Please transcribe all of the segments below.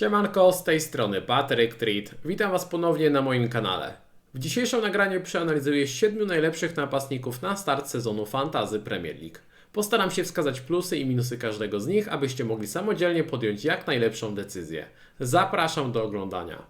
Siemanko, z tej strony Patryk Treat. Witam Was ponownie na moim kanale. W dzisiejszym nagraniu przeanalizuję 7 najlepszych napastników na start sezonu Fantazy Premier League. Postaram się wskazać plusy i minusy każdego z nich, abyście mogli samodzielnie podjąć jak najlepszą decyzję. Zapraszam do oglądania.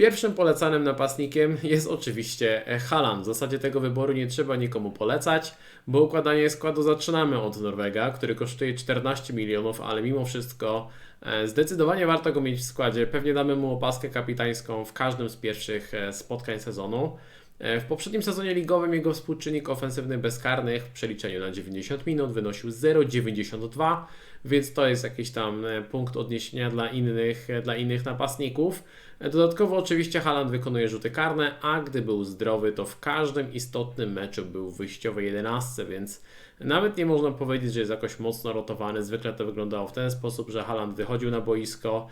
Pierwszym polecanym napastnikiem jest oczywiście Haaland. W zasadzie tego wyboru nie trzeba nikomu polecać, bo układanie składu zaczynamy od Norwega, który kosztuje 14 milionów, ale mimo wszystko e, zdecydowanie warto go mieć w składzie. Pewnie damy mu opaskę kapitańską w każdym z pierwszych e, spotkań sezonu. E, W poprzednim sezonie ligowym jego współczynnik ofensywny bezkarnych w przeliczeniu na 90 minut wynosił 0,92, więc to jest jakiś tam e, punkt odniesienia dla innych, e, dla innych napastników. Dodatkowo oczywiście Haaland wykonuje rzuty karne, a gdy był zdrowy, to w każdym istotnym meczu był w wyjściowej 11, więc nawet nie można powiedzieć, że jest jakoś mocno rotowany. Zwykle to wyglądało w ten sposób, że Haaland wychodził na boisko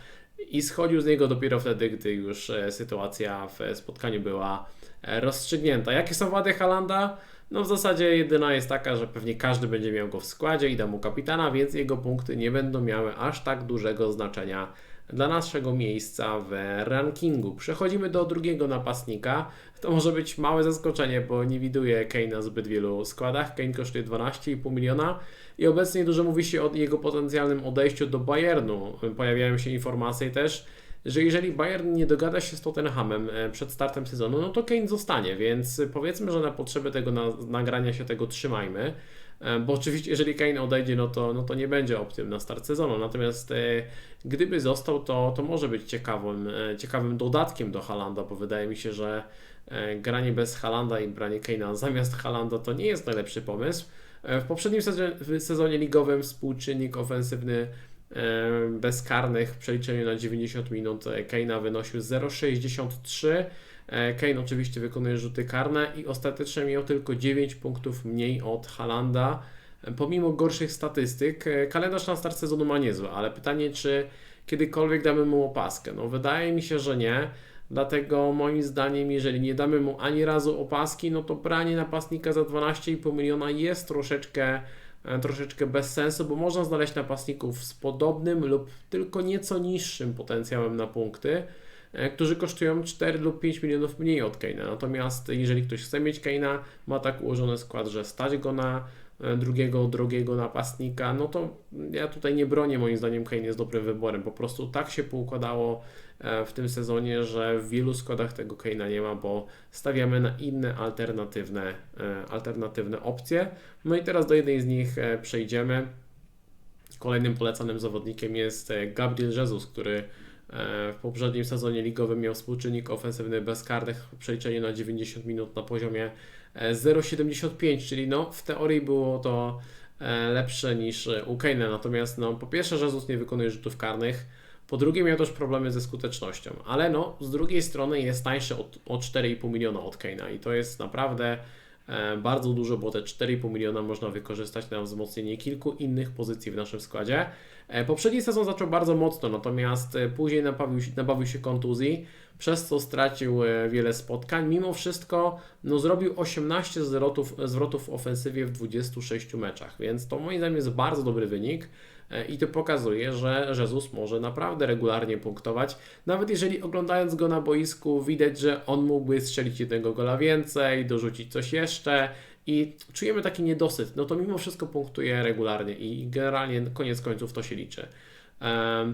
i schodził z niego dopiero wtedy, gdy już sytuacja w spotkaniu była rozstrzygnięta. Jakie są wady Halanda? No w zasadzie jedyna jest taka, że pewnie każdy będzie miał go w składzie i da mu kapitana, więc jego punkty nie będą miały aż tak dużego znaczenia dla naszego miejsca w rankingu. Przechodzimy do drugiego napastnika. To może być małe zaskoczenie, bo nie widuję Kane'a zbyt wielu składach. Kane kosztuje 12,5 miliona i obecnie dużo mówi się o jego potencjalnym odejściu do Bayernu. Pojawiają się informacje też, że jeżeli Bayern nie dogada się z Tottenhamem e, przed startem sezonu, no to Kane zostanie, więc powiedzmy, że na potrzeby tego na, nagrania się tego trzymajmy. E, Bo oczywiście, jeżeli Kane odejdzie, no to, no to nie będzie opcją na start sezonu. Natomiast e, gdyby został, to, to może być ciekawym, ciekawym dodatkiem do Halanda, bo wydaje mi się, że granie bez Halanda i branie Kane'a zamiast Halanda to nie jest najlepszy pomysł. W poprzednim sezonie, w sezonie ligowym współczynnik ofensywny bezkarnych w przeliczeniu na 90 minut e, Kane'a wynosił 0,63. E, Kane oczywiście wykonuje rzuty karne i ostatecznie miał tylko 9 punktów mniej od Halanda. E, Pomimo gorszych statystyk, kalendarz na start sezonu ma niezły, ale pytanie, czy kiedykolwiek damy mu opaskę? No wydaje mi się, że nie. Dlatego moim zdaniem, jeżeli nie damy mu ani razu opaski, no to branie napastnika za 12,5 miliona jest troszeczkę, troszeczkę bez sensu, bo można znaleźć napastników z podobnym lub tylko nieco niższym potencjałem na punkty, e, którzy kosztują 4 lub 5 milionów mniej od Kane'a. Natomiast jeżeli ktoś chce mieć Kane'a, ma tak ułożony skład, że stać go na e, drugiego, drogiego napastnika, no to ja tutaj nie bronię, moim zdaniem Kane jest dobrym wyborem. Po prostu tak się poukładało e, w tym sezonie, że w wielu składach tego Kane'a nie ma, bo stawiamy na inne alternatywne, e, alternatywne opcje. No i teraz do jednej z nich e, przejdziemy. Kolejnym polecanym zawodnikiem jest e, Gabriel Jesus, który e, w poprzednim sezonie ligowym miał współczynnik ofensywny bezkarnych w przeliczeniu na 90 minut na poziomie e, 0,75, czyli no w teorii było to e, lepsze niż e, u Kane'a, natomiast no po pierwsze Jesus nie wykonuje rzutów karnych, po drugie miał też problemy ze skutecznością, ale no z drugiej strony jest tańszy o 4,5 miliona od Kane'a i to jest naprawdę e, bardzo dużo, bo te 4,5 miliona można wykorzystać na wzmocnienie kilku innych pozycji w naszym składzie. E, Poprzedni sezon zaczął bardzo mocno, natomiast e, później nabawił, się- nabawił się kontuzji, przez co stracił e, wiele spotkań. Mimo wszystko no, zrobił 18 zwrotów, zwrotów w ofensywie w 26 meczach, więc to moim zdaniem jest bardzo dobry wynik. E, I to pokazuje, że Jesus może naprawdę regularnie punktować. Nawet jeżeli oglądając go na boisku widać, że on mógłby strzelić jednego gola więcej, dorzucić coś jeszcze i czujemy taki niedosyt, no to mimo wszystko punktuje regularnie i generalnie koniec końców to się liczy.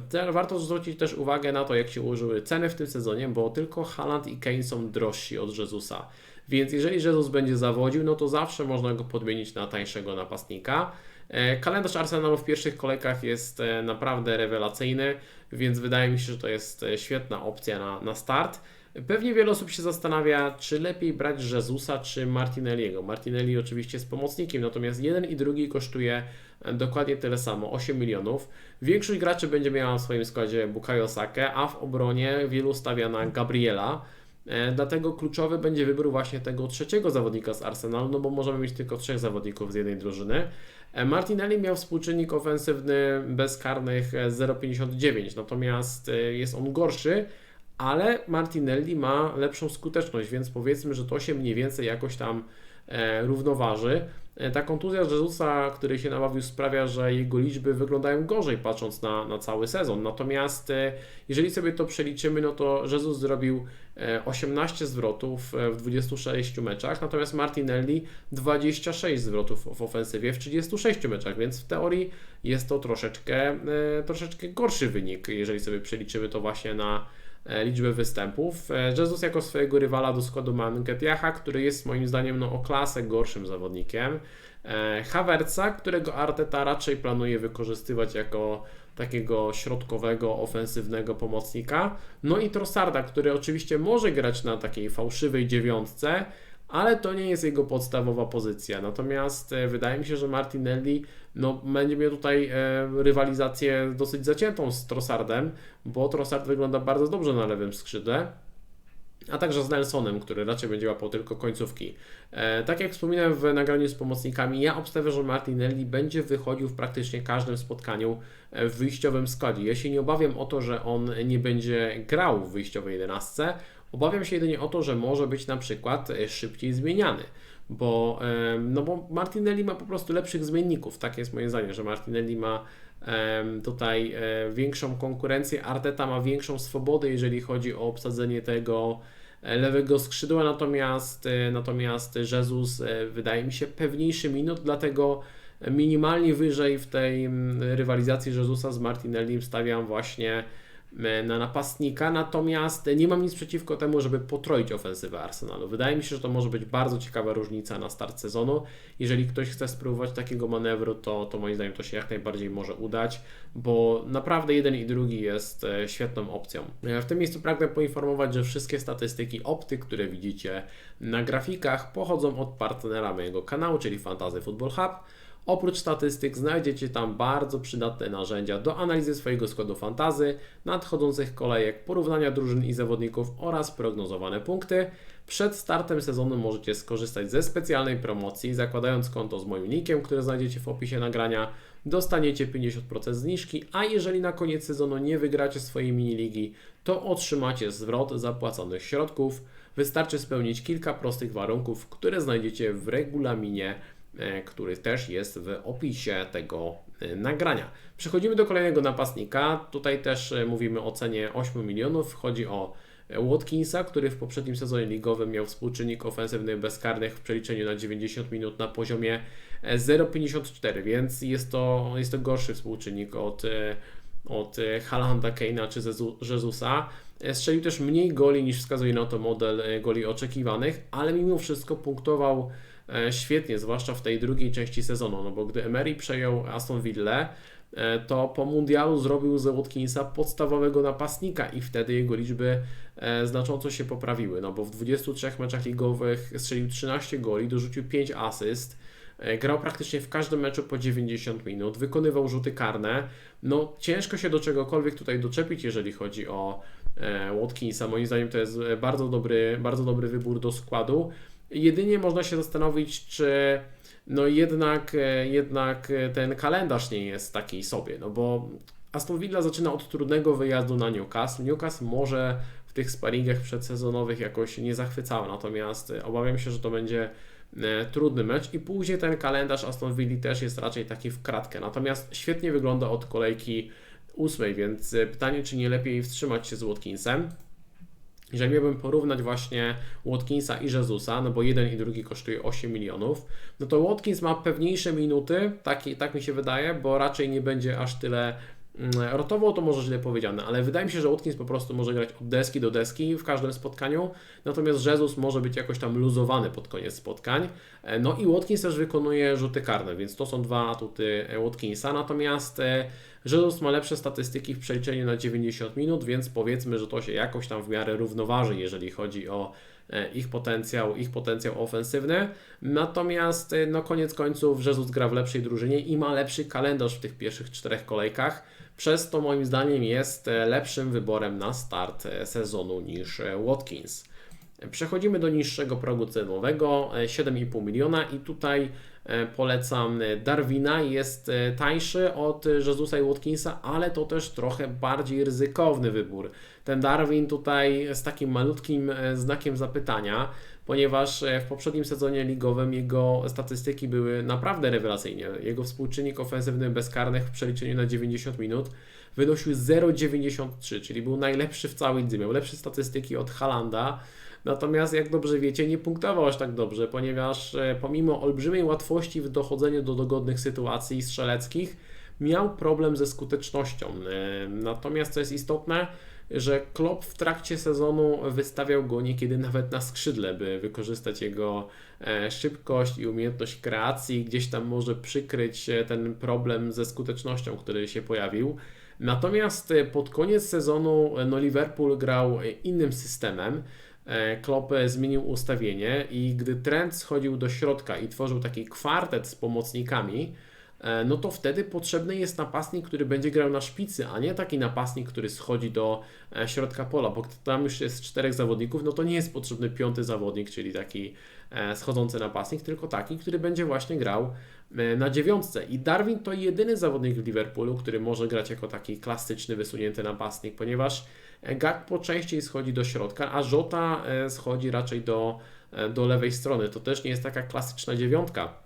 Te- Warto zwrócić też uwagę na to, jak się ułożyły ceny w tym sezonie, bo tylko Haaland i Kane są drożsi od Jezusa. Więc jeżeli Jesus będzie zawodził, no to zawsze można go podmienić na tańszego napastnika. E, Kalendarz Arsenalu w pierwszych kolejkach jest e, naprawdę rewelacyjny, więc wydaje mi się, że to jest e, świetna opcja na, na start. Pewnie wiele osób się zastanawia, czy lepiej brać Jezusa czy Martinelliego. Martinelli oczywiście jest pomocnikiem, natomiast jeden i drugi kosztuje dokładnie tyle samo 8 milionów. Większość graczy będzie miała w swoim składzie Bukayo Sakę, a w obronie wielu stawia na Gabriela. Dlatego kluczowy będzie wybór właśnie tego trzeciego zawodnika z Arsenalu, no bo możemy mieć tylko trzech zawodników z jednej drużyny. E, Martinelli miał współczynnik ofensywny bezkarnych e, 0,59, natomiast e, jest on gorszy, ale Martinelli ma lepszą skuteczność, więc powiedzmy, że to się mniej więcej jakoś tam e, równoważy. E, Ta kontuzja Jezusa, który się nabawił, sprawia, że jego liczby wyglądają gorzej, patrząc na, na cały sezon. Natomiast e, jeżeli sobie to przeliczymy, no to Jezus zrobił e, 18 zwrotów e, w 26 meczach, natomiast Martinelli 26 zwrotów w ofensywie w 36 meczach, więc w teorii jest to troszeczkę, troszeczkę gorszy wynik, jeżeli sobie przeliczymy to właśnie na liczbę występów. E, Jesus jako swojego rywala do składu ma Nketiaha, który jest moim zdaniem no, o klasę gorszym zawodnikiem. E, Havertza, którego Arteta raczej planuje wykorzystywać jako takiego środkowego, ofensywnego pomocnika. No i Trossarda, który oczywiście może grać na takiej fałszywej dziewiątce, ale to nie jest jego podstawowa pozycja. Natomiast e, wydaje mi się, że Martinelli no, będzie miał tutaj e, rywalizację dosyć zaciętą z Trossardem, bo Trossard wygląda bardzo dobrze na lewym skrzydle. A także z Nelsonem, który raczej będzie łapał tylko końcówki. E, tak jak wspominałem w nagraniu z pomocnikami, ja obstawiam, że Martinelli będzie wychodził w praktycznie każdym spotkaniu e, w wyjściowym składzie. Ja się nie obawiam o to, że on nie będzie grał w wyjściowej jedenastce. Obawiam się jedynie o to, że może być na przykład e, szybciej zmieniany. Bo, no bo Martinelli ma po prostu lepszych zmienników. Tak jest moje zdanie, że Martinelli ma tutaj e, większą konkurencję. Arteta ma większą swobodę, jeżeli chodzi o obsadzenie tego e, lewego skrzydła, natomiast, natomiast Jesus e, wydaje mi się pewniejszy minut, dlatego minimalnie wyżej w tej mm, rywalizacji Jezusa z Martinellim stawiam właśnie na napastnika, natomiast nie mam nic przeciwko temu, żeby potroić ofensywę Arsenalu. Wydaje mi się, że to może być bardzo ciekawa różnica na start sezonu. Jeżeli ktoś chce spróbować takiego manewru, to, to moim zdaniem to się jak najbardziej może udać, bo naprawdę jeden i drugi jest e, świetną opcją. E, W tym miejscu pragnę poinformować, że wszystkie statystyki opty, które widzicie na grafikach, pochodzą od partnera mojego kanału, czyli Fantasy Football Hub. Oprócz statystyk znajdziecie tam bardzo przydatne narzędzia do analizy swojego składu fantazy, nadchodzących kolejek, porównania drużyn i zawodników oraz prognozowane punkty. Przed startem sezonu możecie skorzystać ze specjalnej promocji. Zakładając konto z moim linkiem, który znajdziecie w opisie nagrania, dostaniecie 50% zniżki, a jeżeli na koniec sezonu nie wygracie swojej miniligi, to otrzymacie zwrot zapłaconych środków. Wystarczy spełnić kilka prostych warunków, które znajdziecie w regulaminie który też jest w opisie tego e, nagrania. Przechodzimy do kolejnego napastnika. Tutaj też e, mówimy o cenie 8 milionów. Chodzi o e, Watkinsa, który w poprzednim sezonie ligowym miał współczynnik ofensywny bezkarnych w przeliczeniu na 90 minut na poziomie e, 0,54, więc jest to, jest to gorszy współczynnik od, e, od e, Halanda, Keina czy Jezusa. E, Strzelił też mniej goli niż wskazuje na to model e, goli oczekiwanych, ale mimo wszystko punktował e, świetnie, zwłaszcza w tej drugiej części sezonu, no bo gdy Emery przejął Aston Villa, e, to po mundialu zrobił z Watkinsa podstawowego napastnika i wtedy jego liczby e, znacząco się poprawiły, no bo w 23 meczach ligowych strzelił 13 goli, dorzucił 5 asyst, e, grał praktycznie w każdym meczu po 90 minut, wykonywał rzuty karne, no ciężko się do czegokolwiek tutaj doczepić, jeżeli chodzi o e, Watkinsa, moim zdaniem to jest e, bardzo dobry, bardzo dobry wybór do składu, jedynie można się zastanowić, czy no jednak, e, jednak e, ten kalendarz nie jest taki sobie, no bo Aston Villa zaczyna od trudnego wyjazdu na Newcastle. Newcastle może w tych sparingach przedsezonowych jakoś nie zachwycało, natomiast e, obawiam się, że to będzie trudny mecz i później ten kalendarz Aston Villa też jest raczej taki w kratkę. Natomiast świetnie wygląda od kolejki ósmej, więc pytanie, czy nie lepiej wstrzymać się z Watkinsem. Jeżeli miałbym porównać właśnie Watkinsa i Jezusa, no bo jeden i drugi kosztuje 8 milionów, no to Watkins ma pewniejsze minuty, tak, tak mi się wydaje, bo raczej nie będzie aż tyle mm, rotował, to może źle powiedziane, ale wydaje mi się, że Watkins po prostu może grać od deski do deski w każdym spotkaniu, natomiast Jezus może być jakoś tam luzowany pod koniec spotkań. E, No i Watkins też wykonuje rzuty karne, więc to są dwa atuty e, Watkinsa, natomiast Jesus ma lepsze statystyki w przeliczeniu na 90 minut, więc powiedzmy, że to się jakoś tam w miarę równoważy, jeżeli chodzi o e, ich potencjał, ich potencjał ofensywny. Natomiast e, no koniec końców Jesus gra w lepszej drużynie i ma lepszy kalendarz w tych pierwszych czterech kolejkach. Przez to moim zdaniem jest e, lepszym wyborem na start sezonu niż Watkins. Przechodzimy do niższego progu cenowego, e, 7,5 miliona i tutaj polecam Darwina. Jest e, tańszy od Jezusa i Watkinsa, ale to też trochę bardziej ryzykowny wybór. Ten Darwin tutaj z takim malutkim e, znakiem zapytania, ponieważ w poprzednim sezonie ligowym jego statystyki były naprawdę rewelacyjne. Jego współczynnik ofensywny bezkarnych w przeliczeniu na 90 minut wynosił 0,93, czyli był najlepszy w całej lidze. Miał lepsze statystyki od Halanda. Natomiast, jak dobrze wiecie, nie punktował aż tak dobrze, ponieważ e, pomimo olbrzymiej łatwości w dochodzeniu do dogodnych sytuacji strzeleckich, miał problem ze skutecznością. E, natomiast, co jest istotne, że Klopp w trakcie sezonu wystawiał go niekiedy nawet na skrzydle, by wykorzystać jego e, szybkość i umiejętność kreacji, gdzieś tam może przykryć ten problem ze skutecznością, który się pojawił. Natomiast pod koniec sezonu no Liverpool grał innym systemem. E, Klopp zmienił ustawienie i gdy trend schodził do środka i tworzył taki kwartet z pomocnikami, e, no to wtedy potrzebny jest napastnik, który będzie grał na szpicy, a nie taki napastnik, który schodzi do e, środka pola, bo tam już jest czterech zawodników, no to nie jest potrzebny piąty zawodnik, czyli taki schodzący napastnik, tylko taki, który będzie właśnie grał na dziewiątce. I Darwin to jedyny zawodnik w Liverpoolu, który może grać jako taki klasyczny, wysunięty napastnik, ponieważ Gakpo częściej schodzi do środka, a Żota e, schodzi raczej do, e, do lewej strony. To też nie jest taka klasyczna dziewiątka.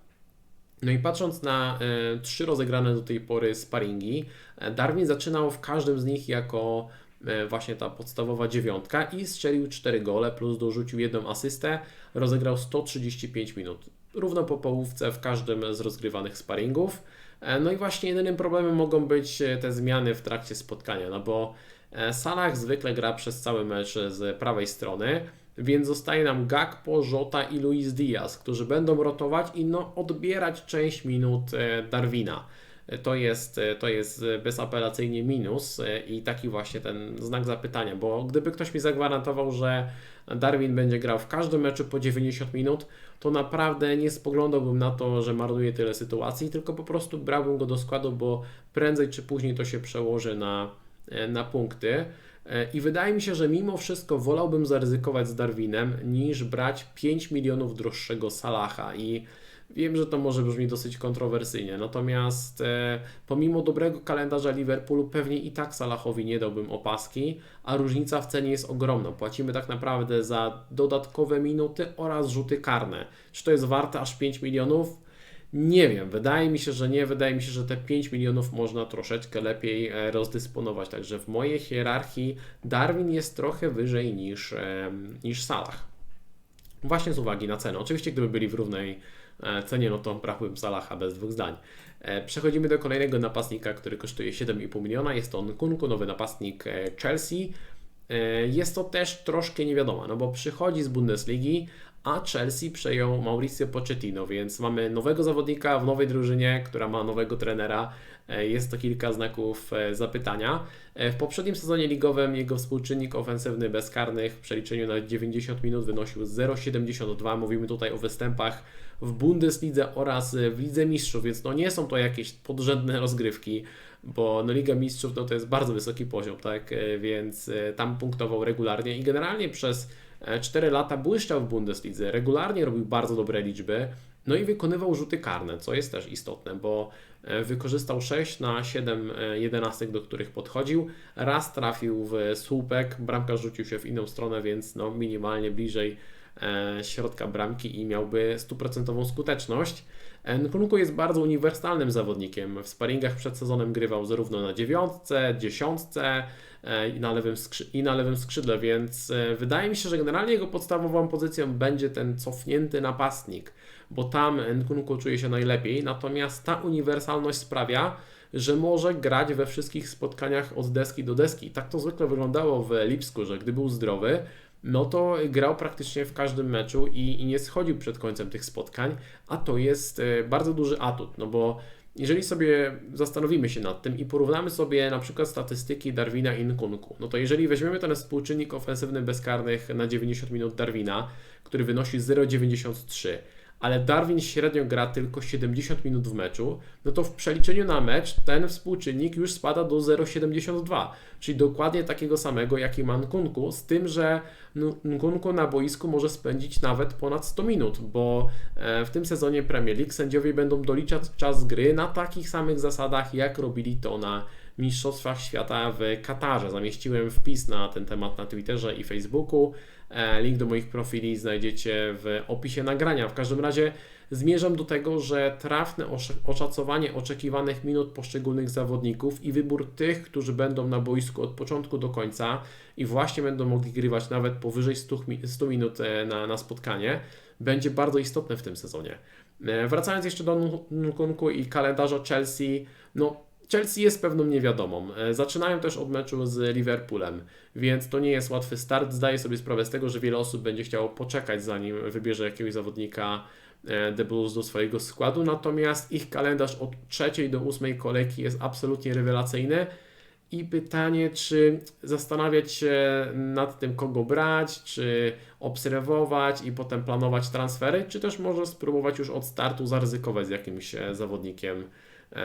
No i patrząc na e, trzy rozegrane do tej pory sparingi, e, Darwin zaczynał w każdym z nich jako e, właśnie ta podstawowa dziewiątka i strzelił 4 gole plus dorzucił jedną asystę, rozegrał 135 minut. Równo po połówce w każdym z rozgrywanych sparingów. E, no i właśnie jedynym problemem mogą być te zmiany w trakcie spotkania, no bo E, Salah zwykle gra przez cały mecz z prawej strony, więc zostaje nam Gakpo, Jota i Luis Diaz, którzy będą rotować i no, odbierać część minut e, Darwina. E, to jest, to jest bezapelacyjnie minus i taki właśnie ten znak zapytania, bo gdyby ktoś mi zagwarantował, że Darwin będzie grał w każdym meczu po 90 minut, to naprawdę nie spoglądałbym na to, że marnuje tyle sytuacji, tylko po prostu brałbym go do składu, bo prędzej czy później to się przełoży na, E, na punkty. E, I wydaje mi się, że mimo wszystko wolałbym zaryzykować z Darwinem niż brać 5 milionów droższego Salaha. I wiem, że to może brzmi dosyć kontrowersyjnie, natomiast e, pomimo dobrego kalendarza Liverpoolu pewnie i tak Salahowi nie dałbym opaski, a różnica w cenie jest ogromna. Płacimy tak naprawdę za dodatkowe minuty oraz rzuty karne. Czy to jest warte aż 5 milionów? Nie wiem, wydaje mi się, że nie. Wydaje mi się, że te 5 milionów można troszeczkę lepiej e, rozdysponować. Także w mojej hierarchii Darwin jest trochę wyżej niż, niż Salah. Właśnie z uwagi na cenę. Oczywiście, gdyby byli w równej e, cenie, no to brałbym Salaha bez dwóch zdań. E, przechodzimy do kolejnego napastnika, który kosztuje 7,5 miliona. Jest to Nkunku, nowy napastnik Chelsea. Jest to też troszkę niewiadoma, no bo przychodzi z Bundesligi, a Chelsea przejął Mauricio Pochettino, więc mamy nowego zawodnika w nowej drużynie, która ma nowego trenera. E, jest to kilka znaków e, zapytania. E, w poprzednim sezonie ligowym jego współczynnik ofensywny bezkarnych w przeliczeniu na 90 minut wynosił 0,72. Mówimy tutaj o występach w Bundeslidze oraz w Lidze Mistrzów, więc no nie są to jakieś podrzędne rozgrywki, bo no Liga Mistrzów no to jest bardzo wysoki poziom, tak? Więc tam punktował regularnie i generalnie przez 4 e, lata błyszczał w Bundeslidze, regularnie robił bardzo dobre liczby, no i wykonywał rzuty karne, co jest też istotne, bo e, wykorzystał 6 na 7 jedenastek, do których podchodził. Raz trafił w słupek, bramka rzucił się w inną stronę, więc no minimalnie bliżej e, środka bramki i miałby stuprocentową skuteczność. Nkunku jest bardzo uniwersalnym zawodnikiem. W sparingach przed sezonem grywał zarówno na dziewiątce, dziesiątce, E, i na lewym, i na lewym skrzydle, więc e, wydaje mi się, że generalnie jego podstawową pozycją będzie ten cofnięty napastnik, bo tam Nkunku czuje się najlepiej, natomiast ta uniwersalność sprawia, że może grać we wszystkich spotkaniach od deski do deski. Tak to zwykle wyglądało w Lipsku, że gdy był zdrowy, no to grał praktycznie w każdym meczu i, i nie schodził przed końcem tych spotkań, a to jest e, bardzo duży atut, no bo jeżeli sobie zastanowimy się nad tym i porównamy sobie na przykład statystyki Darwina i Nkunku, no to jeżeli weźmiemy ten współczynnik ofensywny bezkarnych na 90 minut Darwina, który wynosi 0,93, ale Darwin średnio gra tylko 70 minut w meczu, no to w przeliczeniu na mecz ten współczynnik już spada do 0,72, czyli dokładnie takiego samego jak i ma Nkunku, z tym, że Nkunku na boisku może spędzić nawet ponad 100 minut, bo e, w tym sezonie Premier League sędziowie będą doliczać czas gry na takich samych zasadach, jak robili to na Mistrzostwach Świata w Katarze. Zamieściłem wpis na ten temat na Twitterze i Facebooku. E, link do moich profili znajdziecie w opisie nagrania. W każdym razie zmierzam do tego, że trafne oszacowanie oczekiwanych minut poszczególnych zawodników i wybór tych, którzy będą na boisku od początku do końca i właśnie będą mogli grywać nawet powyżej 100, 100 minut e, na, na spotkanie, będzie bardzo istotne w tym sezonie. E, wracając jeszcze do Nkunku i kalendarza Chelsea, no Chelsea jest pewną niewiadomą. E, zaczynają też od meczu z Liverpoolem, więc to nie jest łatwy start. Zdaję sobie sprawę z tego, że wiele osób będzie chciało poczekać, zanim wybierze jakiegoś zawodnika The Blues do swojego składu. Natomiast ich kalendarz od trzeciej do ósmej kolejki jest absolutnie rewelacyjny. I pytanie, czy zastanawiać się nad tym, kogo brać, czy obserwować i potem planować transfery, czy też może spróbować już od startu zaryzykować z jakimś e, zawodnikiem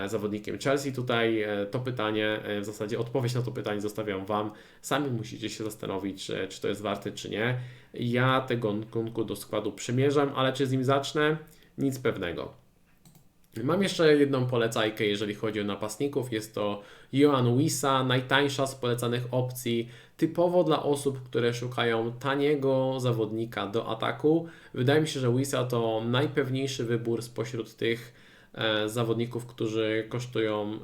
zawodnikiem Chelsea. Tutaj e, to pytanie, e, w zasadzie odpowiedź na to pytanie zostawiam Wam. Sami musicie się zastanowić, czy, czy to jest warte, czy nie. Ja tego Nkunku do składu przymierzam, ale czy z nim zacznę? Nic pewnego. Mam jeszcze jedną polecajkę, jeżeli chodzi o napastników. Jest to Johan Wisa, najtańsza z polecanych opcji, typowo dla osób, które szukają taniego zawodnika do ataku. Wydaje mi się, że Wisa to najpewniejszy wybór spośród tych E, zawodników, którzy kosztują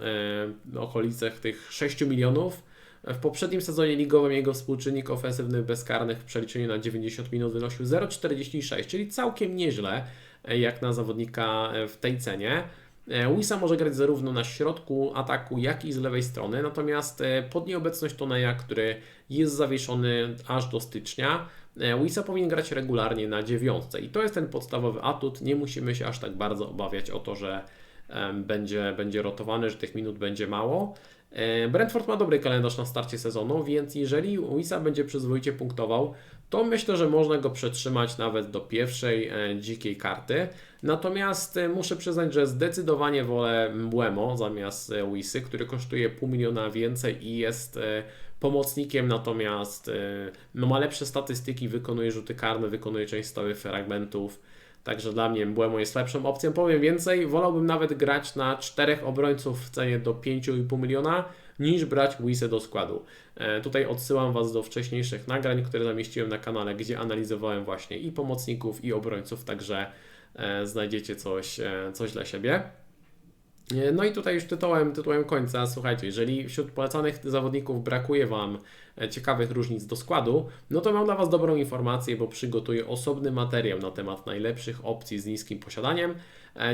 w e, okolicach tych 6 milionów. W poprzednim sezonie ligowym jego współczynnik ofensywny bezkarnych w przeliczeniu na 90 minut wynosił 0,46, czyli całkiem nieźle e, jak na zawodnika w tej cenie. Wisa może grać zarówno na środku ataku, jak i z lewej strony, natomiast pod nieobecność Toneja, który jest zawieszony aż do stycznia, Wisa powinien grać regularnie na dziewiątce i to jest ten podstawowy atut. Nie musimy się aż tak bardzo obawiać o to, że będzie, będzie rotowany, że tych minut będzie mało. Brentford ma dobry kalendarz na starcie sezonu, więc jeżeli Wisa będzie przyzwoicie punktował, to myślę, że można go przetrzymać nawet do pierwszej e, dzikiej karty. Natomiast e, muszę przyznać, że zdecydowanie wolę Mbłemo zamiast e, Wisy, który kosztuje pół miliona więcej i jest pomocnikiem, natomiast no, ma lepsze statystyki, wykonuje rzuty karne, wykonuje część stałych fragmentów. Także dla mnie Mbłemo jest lepszą opcją. Powiem więcej, wolałbym nawet grać na czterech obrońców w cenie do 5,5 miliona niż brać Wisę do składu. E, tutaj odsyłam Was do wcześniejszych nagrań, które zamieściłem na kanale, gdzie analizowałem właśnie i pomocników, i obrońców, także e, znajdziecie coś, e, coś dla siebie. No i tutaj już tytułem, tytułem końca, słuchajcie, jeżeli wśród polecanych zawodników brakuje Wam ciekawych różnic do składu, no to mam dla Was dobrą informację, bo przygotuję osobny materiał na temat najlepszych opcji z niskim posiadaniem.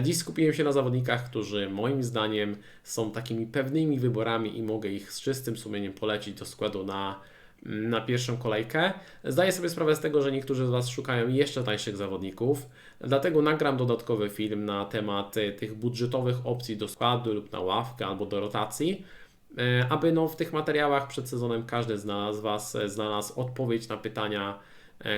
Dziś skupiłem się na zawodnikach, którzy moim zdaniem są takimi pewnymi wyborami i mogę ich z czystym sumieniem polecić do składu na na pierwszą kolejkę. Zdaję sobie sprawę z tego, że niektórzy z Was szukają jeszcze tańszych zawodników, dlatego nagram dodatkowy film na temat e, tych budżetowych opcji do składu lub na ławkę albo do rotacji, e, aby no, w tych materiałach przed sezonem każdy z Was e, znalazł odpowiedź na pytania,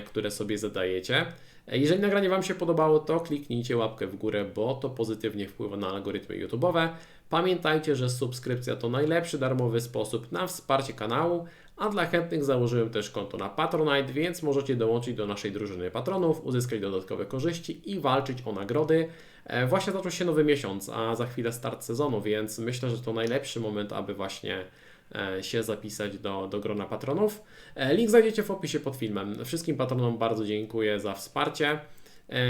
które sobie zadajecie. Jeżeli nagranie Wam się podobało, to kliknijcie łapkę w górę, bo to pozytywnie wpływa na algorytmy YouTube'owe. Pamiętajcie, że subskrypcja to najlepszy darmowy sposób na wsparcie kanału, a dla chętnych założyłem też konto na Patronite, więc możecie dołączyć do naszej drużyny patronów, uzyskać dodatkowe korzyści i walczyć o nagrody. E, właśnie zaczął się nowy miesiąc, a za chwilę start sezonu, więc myślę, że to najlepszy moment, aby właśnie e, się zapisać do, do grona patronów. E, link znajdziecie w opisie pod filmem. Wszystkim patronom bardzo dziękuję za wsparcie.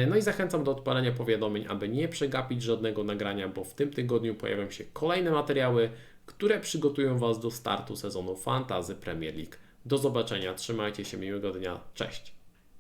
No i zachęcam do odpalenia powiadomień, aby nie przegapić żadnego nagrania, bo w tym tygodniu pojawią się kolejne materiały, które przygotują Was do startu sezonu Fantazy Premier League. Do zobaczenia, trzymajcie się, miłego dnia, cześć!